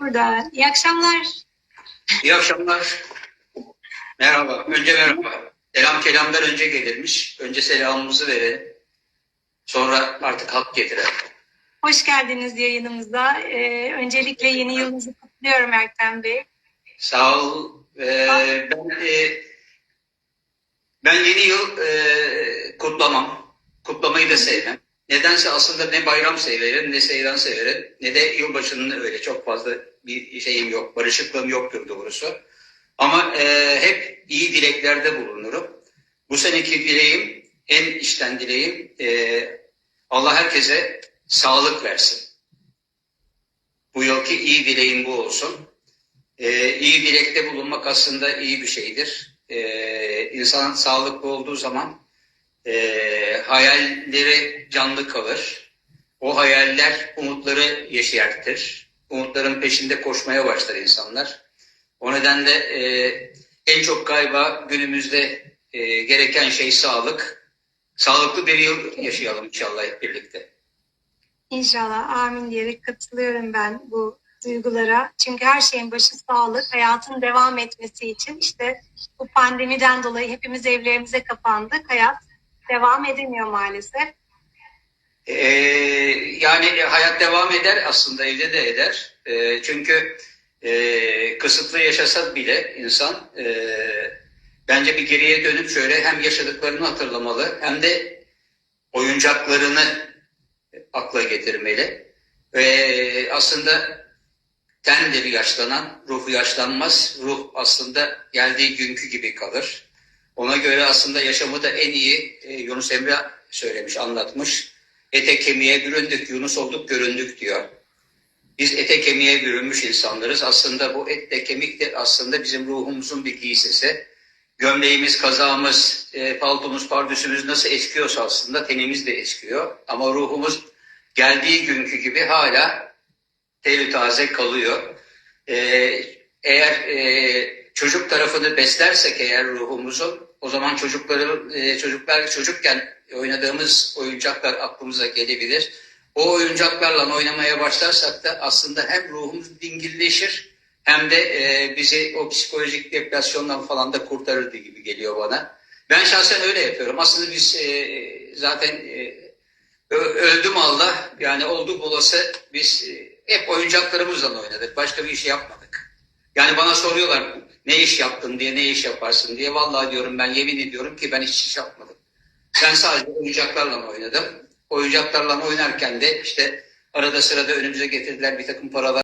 Burada. İyi akşamlar. İyi akşamlar. Merhaba. Önce merhaba. Selam kelamdan önce gelirmiş. Önce selamımızı verelim. Sonra artık hak getirelim. Hoş geldiniz yayınımıza. Ee, öncelikle yeni yılınızı kutluyorum Erkan Bey. Sağ ol. Ee, ben, e, ben yeni yıl e, kutlamam. Kutlamayı da sevmem. Nedense aslında ne bayram severim, ne seyran severim, ne de yılbaşının öyle çok fazla bir şeyim yok, barışıklığım yoktur doğrusu. Ama e, hep iyi dileklerde bulunurum. Bu seneki dileğim, en içten dileğim, e, Allah herkese sağlık versin. Bu yılki iyi dileğim bu olsun. E, iyi dilekte bulunmak aslında iyi bir şeydir. E, insan sağlıklı olduğu zaman e, hayalleri canlı kalır. O hayaller umutları yeşertir. Umutların peşinde koşmaya başlar insanlar. O nedenle e, en çok galiba günümüzde e, gereken şey sağlık. Sağlıklı bir yıl yaşayalım inşallah hep birlikte. İnşallah amin diyerek katılıyorum ben bu duygulara. Çünkü her şeyin başı sağlık, hayatın devam etmesi için işte bu pandemiden dolayı hepimiz evlerimize kapandık. Hayat devam edemiyor maalesef. Ee, yani hayat devam eder aslında evde de eder. Ee, çünkü e, kısıtlı yaşasa bile insan e, bence bir geriye dönüp şöyle hem yaşadıklarını hatırlamalı hem de oyuncaklarını akla getirmeli. Ve aslında tendir yaşlanan, ruhu yaşlanmaz. Ruh aslında geldiği günkü gibi kalır. Ona göre aslında yaşamı da en iyi e, Yunus Emre söylemiş, anlatmış. Ete kemiğe büründük, Yunus olduk, göründük diyor. Biz ete kemiğe bürünmüş insanlarız. Aslında bu et de kemik de aslında bizim ruhumuzun bir giysisi. Gömleğimiz, kazağımız, e, paltomuz, pardüsümüz nasıl eskiyorsa aslında tenimiz de eskiyor. Ama ruhumuz geldiği günkü gibi hala terü taze kalıyor. E, eğer e, çocuk tarafını beslersek eğer ruhumuzun o zaman çocukları e, çocuklar çocukken oynadığımız oyuncaklar aklımıza gelebilir. O oyuncaklarla oynamaya başlarsak da aslında hem ruhumuz dingilleşir hem de e, bizi o psikolojik depresyondan falan da kurtarırdı gibi geliyor bana. Ben şahsen öyle yapıyorum. Aslında biz e, zaten öldüm Allah yani olduk olası biz hep oyuncaklarımızla oynadık. Başka bir iş yapmadık. Yani bana soruyorlar ne iş yaptın diye, ne iş yaparsın diye. Vallahi diyorum ben yemin ediyorum ki ben hiç iş yapmadım. Ben sadece oyuncaklarla oynadım. Oyuncaklarla oynarken de işte arada sırada önümüze getirdiler bir takım paralar.